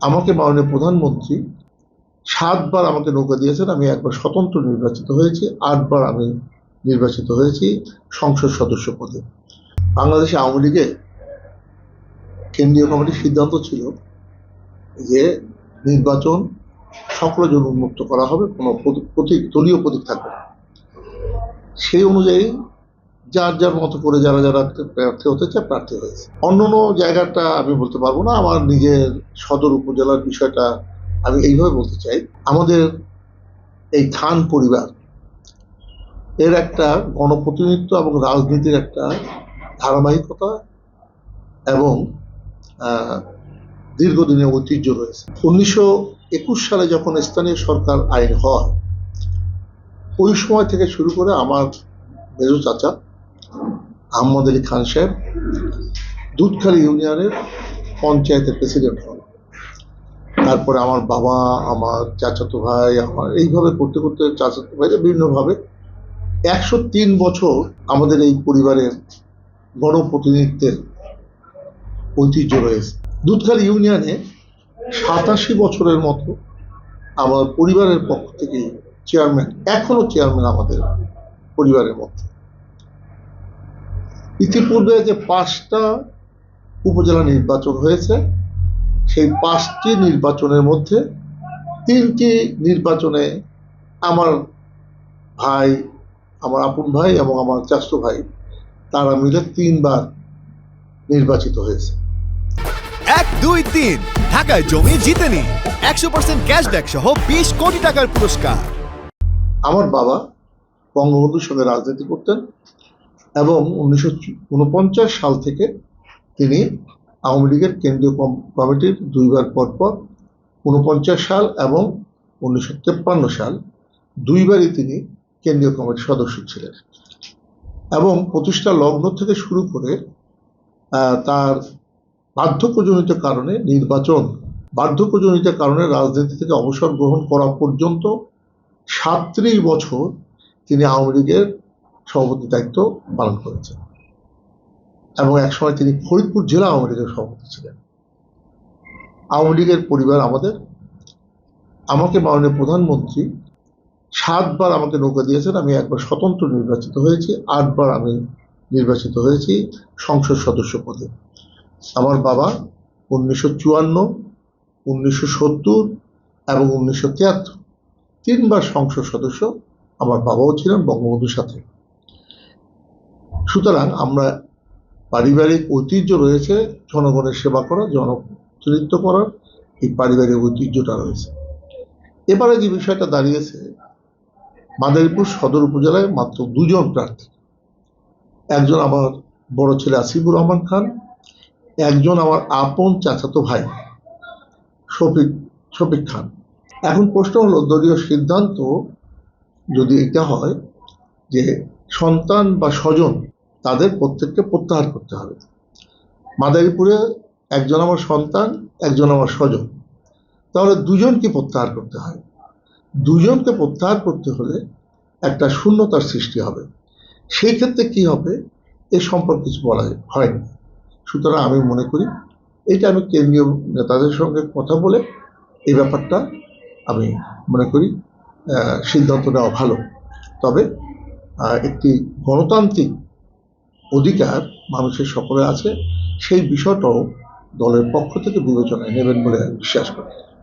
আমাকে মাননীয় প্রধানমন্ত্রী সাতবার আমাকে নৌকা দিয়েছেন, আমি একবার স্বতন্ত্র নির্বাচিত হয়েছি, আটবার আমি নির্বাচিত হয়েছি সংসদ সদস্য পদে। বাংলাদেশে আওয়ামী লীগে কেন্দ্রীয় কমিটির সিদ্ধান্ত ছিল যে নির্বাচন সকলের জন্য উন্মুক্ত করা হবে, কোনো প্রতীক- দলীয় প্রতীক থাকবে না। সেই অনুযায়ী যার যার মতো করে যারা যারা প্রার্থী হতে চায়, প্রার্থী হয়েছে। অন্য অন্য জায়গাটা আমি বলতে পারব না, আমার নিজের সদর উপজেলার বিষয়টা আমি এইভাবে বলতে চাই। আমাদের এই খান পরিবার এর একটা গণপ্রতিনিধিত্ব এবং রাজনীতির একটা ধারাবাহিকতা এবং দীর্ঘদিনের ঐতিহ্য রয়েছে। উনিশশো একুশ সালে যখন স্থানীয় সরকার আইন হয়, ওই সময় থেকে শুরু করে আমার মেজো চাচা আহমদ আলী খান সাহেব, দুধখালি ইউনিয়নের পঞ্চায়েতের প্রেসিডেন্ট হন। তারপরে আমার বাবা, আমার চাচাতো ভাই, আমার এইভাবে করতে করতে চাচাতো ভাইরা বিভিন্নভাবে একশো তিন বছর আমাদের এই পরিবারের গণপ্রতিনিধিত্বের ঐতিহ্য রয়েছে। দুধখালি ইউনিয়নে সাতাশি বছরের মতো আমার পরিবারের পক্ষ থেকে চেয়ারম্যান এখনও চেয়ারম্যান আমাদের পরিবারের মধ্যে। ইতিপূর্বে যে পাঁচটা উপজেলা নির্বাচন হয়েছে সেই পাঁচটি নির্বাচনের মধ্যে তিনটি নির্বাচনে আমার ভাই আমার আপন ভাই এবং আমার চাচতো ভাই তারা মিলে তিনবার নির্বাচিত হয়েছে। এক দুই তিন। ঢাকায় জমি জিতে নিন একশো পার্সেন্ট ক্যাশব্যাক সহ বিশ কোটি টাকার পুরস্কার। আমার বাবা বঙ্গবন্ধুর সঙ্গে রাজনীতি করতেন। এবং উনিশশো উনপঞ্চাশ সাল থেকে তিনি আওয়ামী লীগের কেন্দ্রীয় কমিটির দুইবার পরপর উনপঞ্চাশ সাল এবং উনিশশো তেপ্পান্ন সাল দুইবারই তিনি কেন্দ্রীয় কমিটির সদস্য ছিলেন। এবং প্রতিষ্ঠা লগ্ন থেকে শুরু করে তার বার্ধক্যজনিত কারণে নির্বাচন, বার্ধক্যজনিত কারণে রাজনীতি থেকে অবসর গ্রহণ করা পর্যন্ত সাতত্রিশ বছর তিনি আওয়ামী লীগের সভাপতি দায়িত্ব পালন করেছেন। এবং একসময় তিনি ফরিদপুর জেলা আওয়ামী লীগের সভাপতি ছিলেন। আওয়ামী লীগের পরিবার আমাদের। আমাকে মাননীয় প্রধানমন্ত্রী সাতবার আমাকে নৌকা দিয়েছেন। আমি একবার স্বতন্ত্র নির্বাচিত হয়েছি, আটবার আমি নির্বাচিত হয়েছি সংসদ সদস্য পদে। আমার বাবা উনিশশো চুয়ান্ন, উনিশশো সত্তর এবং উনিশশো তিয়াত্তর। তিনবার সংসদ সদস্য, আমার বাবাও ছিলেন বঙ্গবন্ধুর সাথে। সুতরাং আমরা পারিবারিক ঐতিহ্য রয়েছে, জনগণের সেবা করা, জনপ্রতিনিধিত্ব করার এই পারিবারিক ঐতিহ্যটা রয়েছে। এবারে যে বিষয়টা দাঁড়িয়েছে, মাদারীপুর সদর উপজেলায় মাত্র দুজন প্রার্থী। একজন আমার বড় ছেলে আসিফুর রহমান খান, একজন আমার আপন চাচাতো ভাই শফিক শফিক খান। এখন প্রশ্ন হলো, দলীয় সিদ্ধান্ত যদি এটা হয় যে সন্তান বা স্বজন তাদের প্রত্যেককে প্রত্যাহার করতে হবে। মাদারীপুরে একজন আমার সন্তান, একজন আমার স্বজন। তাহলে দুজনকে প্রত্যাহার করতে হয়। দুজনকে প্রত্যাহার করতে হলে একটা শূন্যতার সৃষ্টি হবে। সেই ক্ষেত্রে কি হবে? এ সম্পর্কে কিছু বলা হয়নি। সুতরাং আমি মনে করি এটা আমি কেন্দ্রীয় নেতাদের সঙ্গে কথা বলে এই ব্যাপারটা আমি মনে করি সিদ্ধান্ত নেওয়া ভালো। তবে একটি গণতান্ত্রিক অধিকার মানুষের সকলে আছে সেই বিষয়টাও দলের পক্ষ থেকে বিবেচনায় নেবেন বলে বিশ্বাস করি।